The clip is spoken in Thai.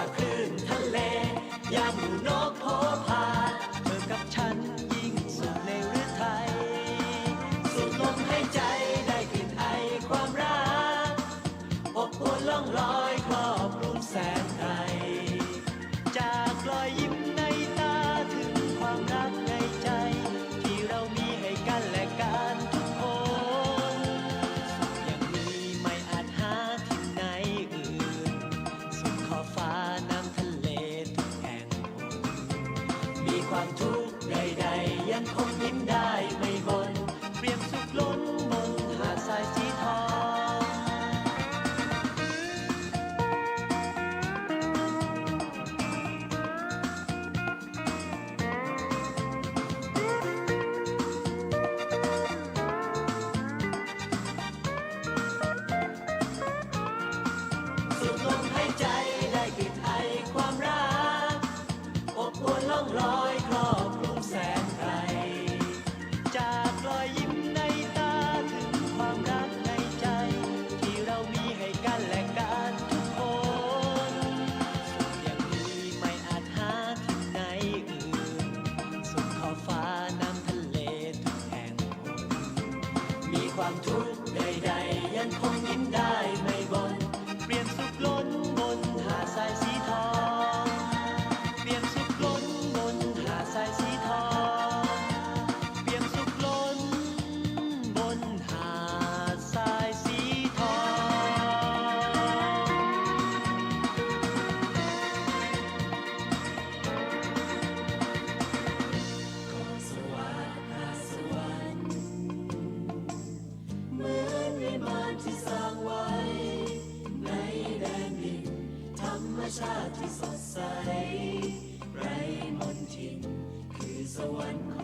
ว่าคลื่นทะเลยามหมู่นกโผพาเธอกับฉันยิ่งสุขในฤทัยสูดลมหายใจได้กลิ่นไอความรักอบอวลล่องลอยครอบคลุมแสนไกลจากรอยยิ้มในตาถึงความรักในใจ ที่เรามีให้กันและกันทุกคนยังมีไม่อาจหาที่ไหนอื่นสุดขอบฟ้า ความทุกข์ใดๆยังคงยิ้มได้ ความทุกข์ใดๆยังคงยิ้มได้ ที่สดใสไร้มนทินคือสวรรค์